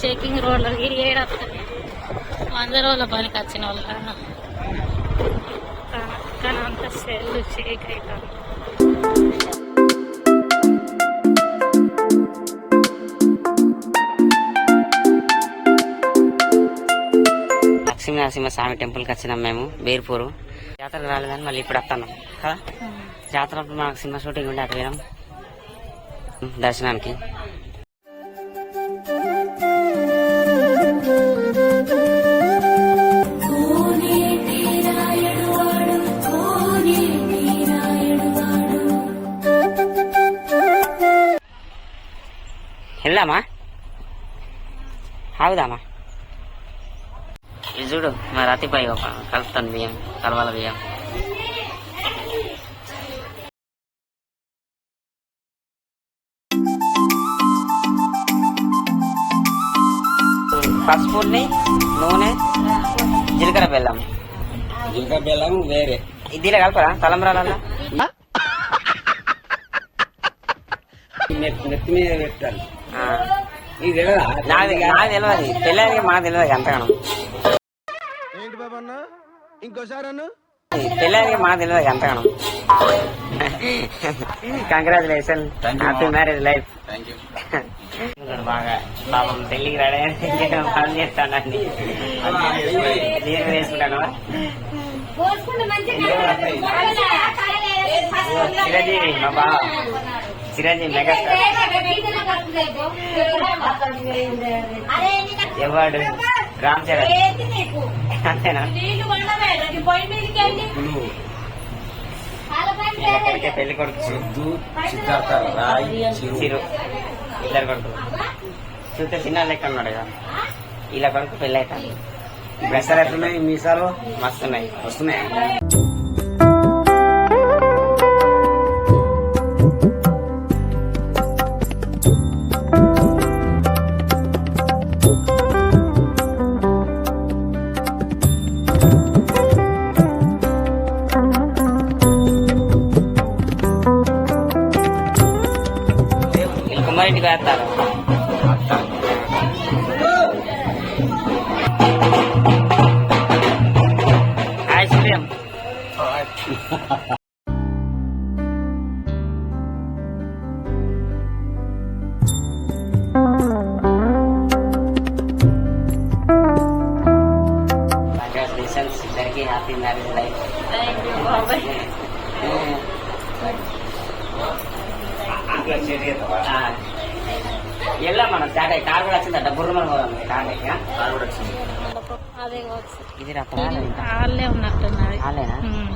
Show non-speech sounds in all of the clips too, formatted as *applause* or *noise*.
Shaking రోడ్లు ఏడొస్తుంది వంద రోజుల పనికి వచ్చిన వాళ్ళ కానీ అంత సెల్ షేక్ అవుతుంది లక్ష్మీ నరసింహ స్వామి టెంపుల్కి వచ్చినాం మేము బేర్పూరు. జాతర రాలేదని మళ్ళీ ఇప్పుడు వస్తున్నాం కదా? జాతర మాకు సినిమా షూటింగ్ ఉండే అటు పోయినాం. దర్శనానికి. వెళ్దామా ఆగుదామా? ఇది చూడు మా రాతిపై ఒక కలుపుతాను బియ్యం కలవాల బియ్యం. పసుపుని నూనె జీలకర్ర బెల్లం. జీలకర్ర బెల్లం వేరే. దీనిలో కలపరా తలంబరాలల్లా నెత్తి నెత్తి మీద పెట్టాలి. ఆ. ఇది తెలియదా? తెలియదు మాకు తెలియదు అంతగానం ఏంటి బాబు అన్న? ఇంకోసారి అన్న? పెళ్ళానికి మాకు తెలియదు అంతగానం కంగ్రాచులేషన్ హ్యాపీ మ్యారేజ్ లైఫ్ బాగా పాపం పెళ్ళికి రెడీ అయ్యి పని చేస్తానండి. నేను వేసుకుంటాను చిరంజీవి మా బావ. చిరంజీవి మెగాస్టార్ ఎవడు? రామ్ చరణ్. అంతేనా? ఎక్కడికే పెళ్ళి కొడుకు. సిద్ధు సిద్ధార్థ రాయ్ చిరు. చిరు. ఇద్దరు కొడుకు చూస్తే చిన్న లెక్క ఉన్నాడు కదా. ఇలా కొడుకు పెళ్ళి అవుతాను బెసర్ ఎట్లున్నాయి మీసాలు? మస్తున్నాయి. వస్తున్నాయి? కుమారింటికి వేస్తారు హాయ్ సూర్యం కంగ్రాచులేషన్స్ ఇద్దరికి హ్యాపీ మ్యారేజ్ లైఫ్ ఎలా మనం స్టార్ట్ అయ్యి కార్ కూడా వచ్చిందట బుర్ర మనం పోదాం కార్ ఎక్కి, ఆ? అదే కావచ్చు. ఇది వాళ్ళే ఉన్నట్టున్నది. ఆలేనా ఉమ్.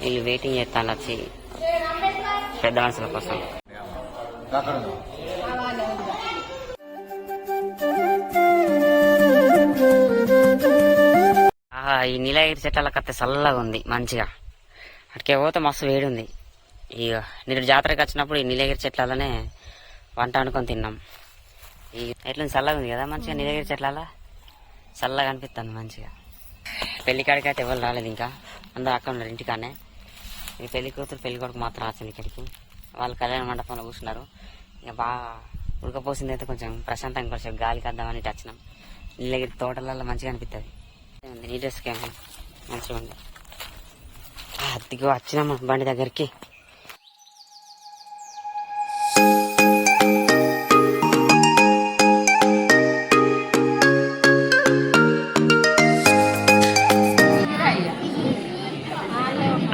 వీళ్ళు వెయిటింగ్ చేస్తాను వచ్చి పెద్ద మనుషుల కోసం. ఈ నీలగిరి చెట్ల కత్తే చల్లగా ఉంది మంచిగా. అటుకే పోతే మస్తు వేడి ఉంది ఇక నేను జాతరకి వచ్చినప్పుడు ఈ నీలగిరి చెట్లలోనే వంట అనుకొని తిన్నాం. ఈ ఎట్లా చల్లగా ఉంది కదా మంచిగా నీలగిరి చెట్ల చల్లగా అనిపిస్తుంది మంచిగా. పెళ్ళికాడికి అయితే ఎవరు రాలేదు ఇంకా. అందరూ అక్కడ ఉన్నారు ఇంటికానే ఈ పెళ్ళి కూతురు పెళ్ళి కొడుకు మాత్రం వచ్చింది ఇక్కడికి. వాళ్ళు కళ్యాణ మండపంలో కూర్చున్నారు. ఇంకా బాగా ఉడకపోసింది అయితే కొంచెం ప్రశాంతంగా కొంచెం గాలికి వద్దామని వచ్చినాం. నీళ్ళగిరి తోటలలో మంచిగా అనిపిస్తుంది ఏమో మంచిగా ఉంది అదిగో వచ్చినాము బండి దగ్గరికి.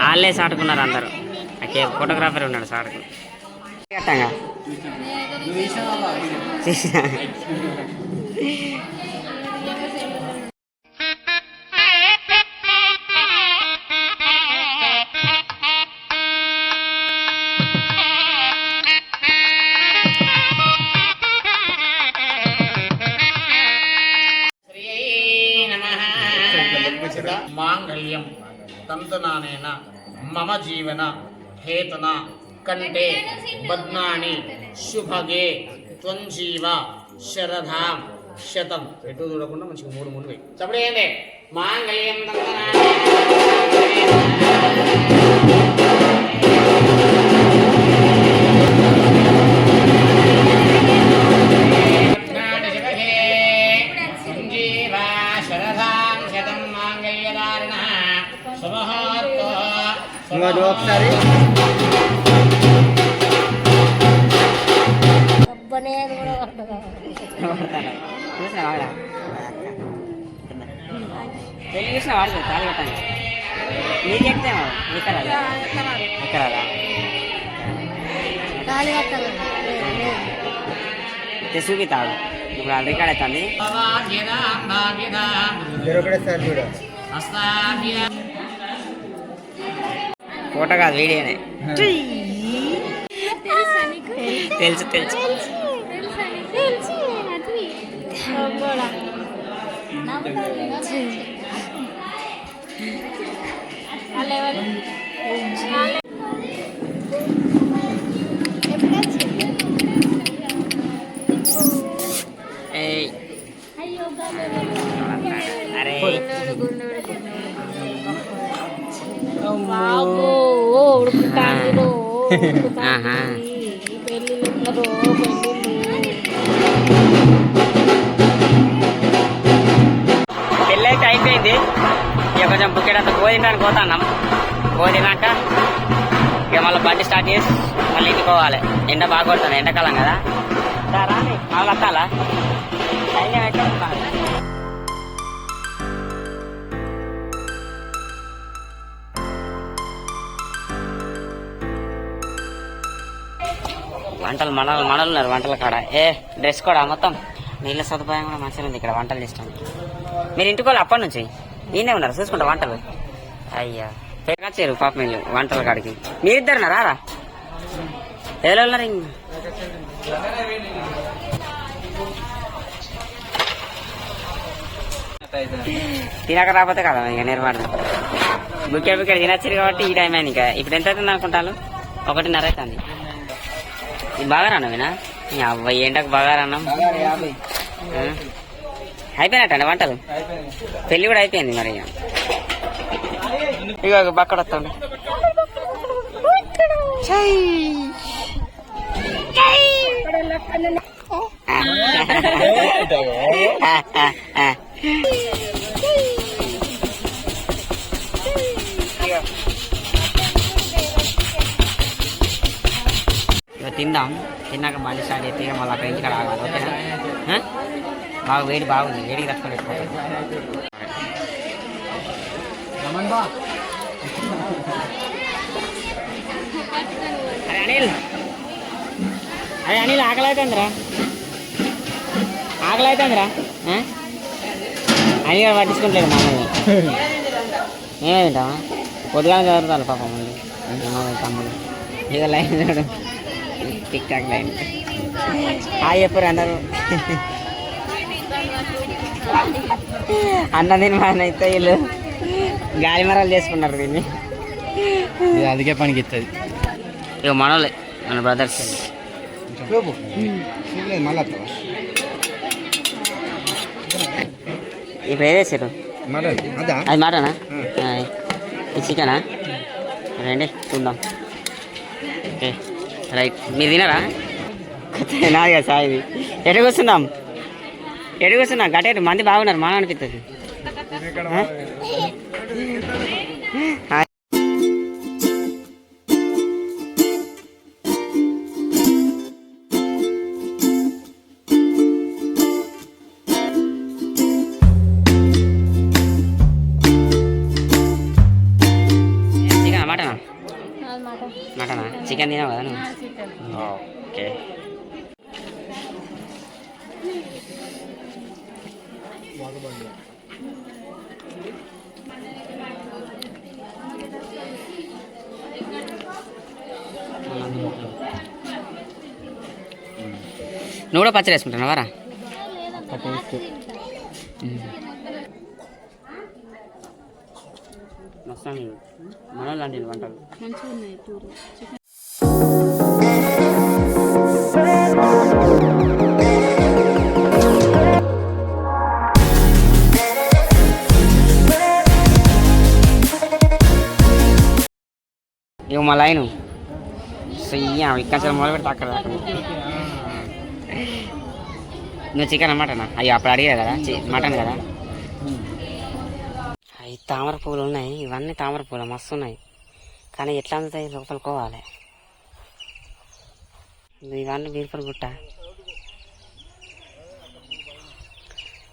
వాళ్ళే సాటుకున్నారు అందరూ. అకే ఫోటోగ్రాఫర్ ఉన్నాడు సాటుకు. కట్టంగా *laughs* మాంగళ్యం తంతునానేన మమ జీవన హేతున కంటే బద్నాని శుభగే త్వంజీవ శరధాం శతం. ఎటు చూడకుండా మంచిగా మూడు మూడు వేయి. చప్పుడు ఏంటి మాంగళ్యం తంతునానేన ఒకసారి కూడా. చూసిన వాడా పెళ్ళి చూసిన వాడు తాళి కట్టాను నీకు ఎక్కితేమో ఇక్కడ ఇక్కడ లేదు. చూపిస్తాడు ఇప్పుడు అది రికార్డ్ అవుతుంది ఫోటో కాదు వీడియోనే తెలుసా? తెలుసు? వాళ్ళె- ఆహా. అయిపోయింది. ఇక కొంచెం బుక్కెట్ అంతా గోదినానికి పోతున్నాం. గోదినాక ఇక మళ్ళీ బండి స్టార్ట్ చేసి మళ్ళీ ఇంటికి పోవాలి. ఎండ బాగా కొడుతుంది ఎండాకాలం కదా. రాని మళ్ళీ వస్తాలా వంటలు మనలు మనలు ఉన్నారు వంటల కాడ. ఏ డ్రెస్ కూడా మొత్తం. నీళ్ళ సదుపాయం కూడా మంచిగా ఉంది ఇక్కడ వంటలు ఇష్టం. మీరు ఇంటికి వాళ్ళు అప్పటి నుంచి? ఈయనే ఉన్నారు చూసుకుంటా వంటలు. అయ్యా పెరగచ్చారు పాప మీరు వంటల కాడికి. మీరిద్దరు రారా? ఎవరు ఉన్నారు తినక రాకపోతే కదా ఇక నిర్మాణం బుక్కెట్ బుక్కెట్ తినచ్చారు కాబట్టి ఈ టైం అయింది ఇంకా. ఇప్పుడు ఎంత అవుతుంది అనుకుంటాను ఒకటిన్నర అవుతుంది. ఇది బాగా రానవినా అవ్వ ఏంటకు బాగా రాన్నాం ఆ? అయిపోయినట్టండి వంటలు? పెళ్ళి కూడా అయిపోయింది మరి ఇక. ఇగో బక్కడ వస్తుంది ఇక తిందాం. తిన్నాక మళ్ళీ స్టార్ట్ అయితే ఇక మళ్ళీ అక్కడ ఇంటికాడ ఆగాలి ఓకేనా? బాగా వేడి బాగుంది. వేడికి తట్టుకోలేదు అరే అనిల్. అరే అనిల్ ఆకలి అవుతుందిరా ఆకలి అవుతుందిరా గారు పట్టించుకుంటలేదు మామూలు మేమే తింటామా పొద్దుగానే చదువుతాను పాపం మళ్ళీ. తమ్ముడు? ఇక లైన్ చూడు. టిక్ టాక్ లైన్ హాయ్ చెప్పరు అందరు అన్న దీని మన అయితే వీళ్ళు గాలి మరాలు చేసుకున్నారు దీన్ని. అందుకే పనికి ఇస్తుంది ఇక మనోళ్ళే మన బ్రదర్స్. ఇప్పుడు ఏదేసారు అదా? మాటనా. ఇది చికెనా? రండి చూద్దాం. ఓకే. రైట్ మీరు తినరా? నాది కదా సార్ ఇది. ఎటు కూర్చున్నాం ఎటు కూర్చున్నాం గట్టేటు మంది బాగున్నారు మన అనిపిస్తుంది మటనా? మటనా? చికెన్ తినావు కదా నువ్వు ఓకే నువ్వు కూడా పచ్చడి వేసుకుంటున్నావారా మస్తు మన లాంటి వంటలు. మంచిగా ఉన్నాయి ఇక మా లైను సయ్యా ఇక్కడ మొదలు పెడితే అక్కడ నువ్వు చికెన్ మటనా? అయ్యో అప్పుడు అడిగా కదా చి- మటన్ కదా? అవి తామర పూలు ఉన్నాయి ఇవన్నీ తామర పూలు మస్తు ఉన్నాయి. కానీ ఎట్లా అందుతాయి? లోపలికోవాలి ఇవన్నీ బీర్పూర్ గుట్ట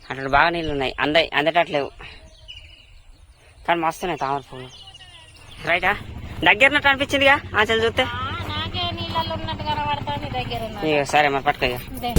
అటు బాగా నీళ్ళు ఉన్నాయి. అంద అందటట్లేవు. కానీ మస్తున్నాయి తామర పూలు. రైటా దగ్గరనట్టు అనిపించిందిగా? ఆచలు చూస్తే? సరే మరి పట్టుకో ఇక అంతే.